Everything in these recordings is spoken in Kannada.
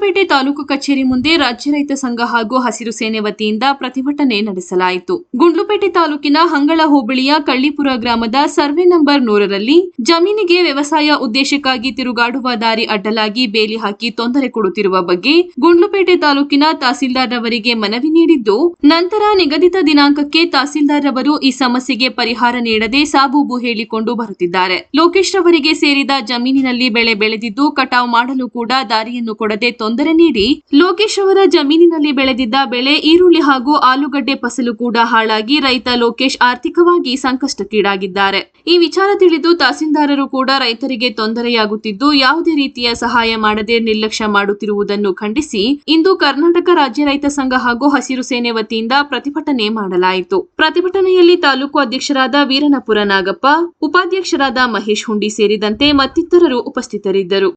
ಗುಂಡ್ಲುಪೇಟೆ ತಾಲೂಕು ಕಚೇರಿ ಮುಂದೆ ರಾಜ್ಯ ರೈತ ಸಂಘ ಹಾಗೂ ಹಸಿರು ಸೇನೆ ವತಿಯಿಂದ ಪ್ರತಿಭಟನೆ ನಡೆಸಲಾಯಿತು. ಗುಂಡ್ಲುಪೇಟೆ ತಾಲೂಕಿನ ಹಂಗಳ ಹೋಬಳಿಯ ಕಳ್ಳಿಪುರ ಗ್ರಾಮದ ಸರ್ವೆ ನಂಬರ್ ನೂರರಲ್ಲಿ ಜಮೀನಿಗೆ ವ್ಯವಸಾಯ ಉದ್ದೇಶಕ್ಕಾಗಿ ತಿರುಗಾಡುವ ದಾರಿ ಅಡ್ಡಲಾಗಿ ಬೇಲಿ ಹಾಕಿ ತೊಂದರೆ ಕೊಡುತ್ತಿರುವ ಬಗ್ಗೆ ಗುಂಡ್ಲುಪೇಟೆ ತಾಲೂಕಿನ ತಹಸೀಲ್ದಾರ್ ರವರಿಗೆ ಮನವಿ ನೀಡಿದ್ದು, ನಂತರ ನಿಗದಿತ ದಿನಾಂಕಕ್ಕೆ ತಹಸೀಲ್ದಾರ್ ರವರು ಈ ಸಮಸ್ಯೆಗೆ ಪರಿಹಾರ ನೀಡದೆ ಸಾಬೂಬು ಹೇಳಿಕೊಂಡು ಬರುತ್ತಿದ್ದಾರೆ. ಲೋಕೇಶ್ ರವರಿಗೆ ಸೇರಿದ ಜಮೀನಿನಲ್ಲಿ ಬೆಳೆ ಬೆಳೆದಿದ್ದು, ಕಟಾವ್ ಮಾಡಲು ಕೂಡ ದಾರಿಯನ್ನು ಕೊಡದೆ ನೀಡಿ ಲೋಕೇಶ್ ಅವರ ಜಮೀನಿನಲ್ಲಿ ಬೆಳೆದಿದ್ದ ಬೆಳೆ ಈರುಳ್ಳಿ ಹಾಗೂ ಆಲೂಗಡ್ಡೆ ಫಸಲು ಕೂಡ ಹಾಳಾಗಿ ರೈತ ಲೋಕೇಶ್ ಆರ್ಥಿಕವಾಗಿ ಸಂಕಷ್ಟಕ್ಕೀಡಾಗಿದ್ದಾರೆ. ಈ ವಿಚಾರ ತಿಳಿದು ತಹಸೀಲ್ದಾರರು ಕೂಡ ರೈತರಿಗೆ ತೊಂದರೆಯಾಗುತ್ತಿದ್ದು, ಯಾವುದೇ ರೀತಿಯ ಸಹಾಯ ಮಾಡದೆ ನಿರ್ಲಕ್ಷ್ಯ ಮಾಡುತ್ತಿರುವುದನ್ನು ಖಂಡಿಸಿ ಇಂದು ಕರ್ನಾಟಕ ರಾಜ್ಯ ರೈತ ಸಂಘ ಹಾಗೂ ಹಸಿರು ಸೇನೆ ವತಿಯಿಂದ ಪ್ರತಿಭಟನೆ ಮಾಡಲಾಯಿತು. ಪ್ರತಿಭಟನೆಯಲ್ಲಿ ತಾಲೂಕು ಅಧ್ಯಕ್ಷರಾದ ವೀರನಪುರ ನಾಗಪ್ಪ, ಉಪಾಧ್ಯಕ್ಷರಾದ ಮಹೇಶ್ ಹುಂಡಿ ಸೇರಿದಂತೆ ಮತ್ತಿತರರು ಉಪಸ್ಥಿತರಿದ್ದರು.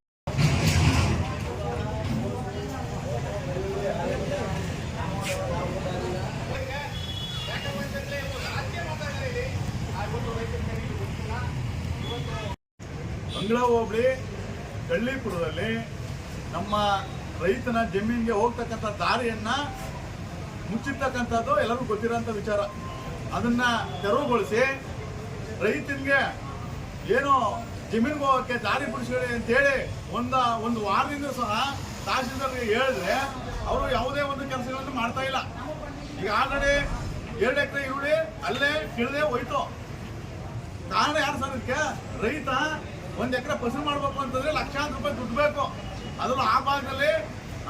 ಅಂಗಳ ಹೋಬಳಿ ಗಳ್ಳಿಪುರದಲ್ಲಿ ನಮ್ಮ ರೈತನ ಜಮೀನಿಗೆ ಹೋಗ್ತಕ್ಕಂಥ ದಾರಿಯನ್ನ ಮುಚ್ಚಿರ್ತಕ್ಕಂಥದ್ದು ಎಲ್ಲರಿಗೂ ಗೊತ್ತಿರೋಂಥ ವಿಚಾರ. ಅದನ್ನ ತೆರವುಗೊಳಿಸಿ ರೈತನಿಗೆ ಏನು ಜಮೀನಿಗೆ ಹೋಗೋಕ್ಕೆ ದಾರಿ ಬಿಡಿಸ್ಕೊಳ್ಳಿ ಅಂತೇಳಿ ಒಂದು ಒಂದು ವಾರದಿಂದ ಸಹ ತಹಸೀಲ್ದಾರ್ಗೆ ಹೇಳಿದ್ರೆ ಅವರು ಯಾವುದೇ ಒಂದು ಕೆಲಸಗಳನ್ನು ಮಾಡ್ತಾ ಇಲ್ಲ. ಈಗ ಆಲ್ರೆಡಿ ಎರಡು ಎಕರೆ ಈರುಳ್ಳಿ ಅಲ್ಲೇ ಕಿಳದೆ ಹೋಯ್ತು. ಕಾರಣ ಯಾರು ಸರ್ ಇದಕ್ಕೆ? ರೈತ ಒಂದ್ ಎಕರೆ ಫಸಲು ಮಾಡ್ಬೇಕು ಅಂತಂದ್ರೆ ಲಕ್ಷಾಂತರ ರೂಪಾಯಿ ದುಡ್ಡು ಬೇಕು. ಅದನ್ನು ಆ ಭಾಗದಲ್ಲಿ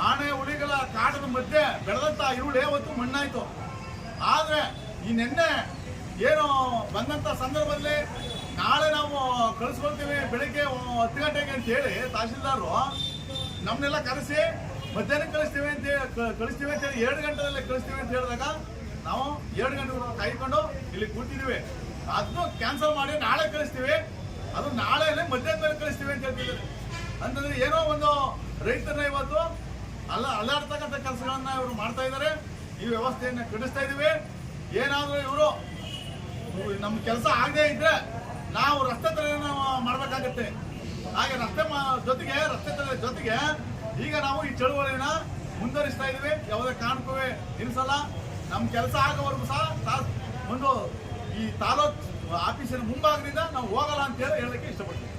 ಆನೆ ಹುಳಿಗಳ ಕಾಡಿನ ಮಧ್ಯೆ ಬೆಳೆದಂತ ಈರುಳ್ಳಿ ಹೊತ್ತು ಮಣ್ಣಾಯ್ತು. ಆದ್ರೆ ಈ ನಿನ್ನೆ ಏನು ಬಂದಂತ ಸಂದರ್ಭದಲ್ಲಿ ನಾಳೆ ನಾವು ಕಳಿಸ್ಕೊಳ್ತೀವಿ ಬೆಳಿಗ್ಗೆ ಹತ್ತು ಗಂಟೆಗೆ ಅಂತ ಹೇಳಿ ತಹಸೀಲ್ದಾರು ನಮ್ಮನ್ನೆಲ್ಲ ಕರೆಸಿ ಮಧ್ಯಾಹ್ನ ಕಳಿಸ್ತೀವಿ ಅಂತ ಕಳಿಸ್ತೀವಿ ಅಂತ ಹೇಳಿ ಎರಡು ಗಂಟೆದಲ್ಲೇ ಕಳಿಸ್ತೀವಿ ಅಂತ ಹೇಳಿದಾಗ ನಾವು ಎರಡು ಗಂಟೆ ಕಾಯ್ಕೊಂಡು ಇಲ್ಲಿ ಕೂತಿದ್ದೀವಿ. ಅದನ್ನು ಕ್ಯಾನ್ಸಲ್ ಮಾಡಿ ನಾಳೆ ಕಳಿಸ್ತೀವಿ. ಅದು ನಾಳೆನೆ ಮಧ್ಯಾಹ್ನ ಮೇಲೆ ಕಳಿಸ್ತೀವಿ ಅಂತ ಹೇಳ್ತಿದ್ದಾರೆ. ಅಂತಂದ್ರೆ ಏನೋ ಒಂದು ರೈತರನ್ನ ಇವತ್ತು ಅಲ್ಲ ಅಲ್ಲಾಡ್ತಕ್ಕಂಥ ಕೆಲಸಗಳನ್ನ ಇವರು ಮಾಡ್ತಾ ಇದ್ದಾರೆ. ಈ ವ್ಯವಸ್ಥೆಯನ್ನ ಕಡಿಸ್ತಾ ಇದೀವಿ. ಏನಾದ್ರೂ ಇವರು ನಮ್ಮ ಕೆಲಸ ಆಗದೆ ಇದ್ರೆ ನಾವು ರಸ್ತೆ ತರ ಮಾಡ್ಬೇಕಾಗತ್ತೆ. ಹಾಗೆ ರಸ್ತೆ ಜೊತೆಗೆ, ರಸ್ತೆ ತಡೆ ಜೊತೆಗೆ ಈಗ ನಾವು ಈ ಚಳುವಳಿನ ಮುಂದುವರಿಸ್ತಾ ಇದೀವಿ. ಯಾವುದೇ ಕಾರಣಕ್ಕೂ ನಿಲ್ಸಲ್ಲ ನಮ್ಮ ಕೆಲಸ ಆಗೋವರೆಗೂ ಸಹ ಒಂದು ಈ ತಾಲೂಕ್ ಆಫೀಸಿನ ಮುಂಭಾಗದಿಂದ ನಾವು ಹೋಗಲ್ಲ ಅಂತ ಹೇಳಿ ಹೇಳಕ್ಕೆ ಇಷ್ಟಪಡ್ತೀವಿ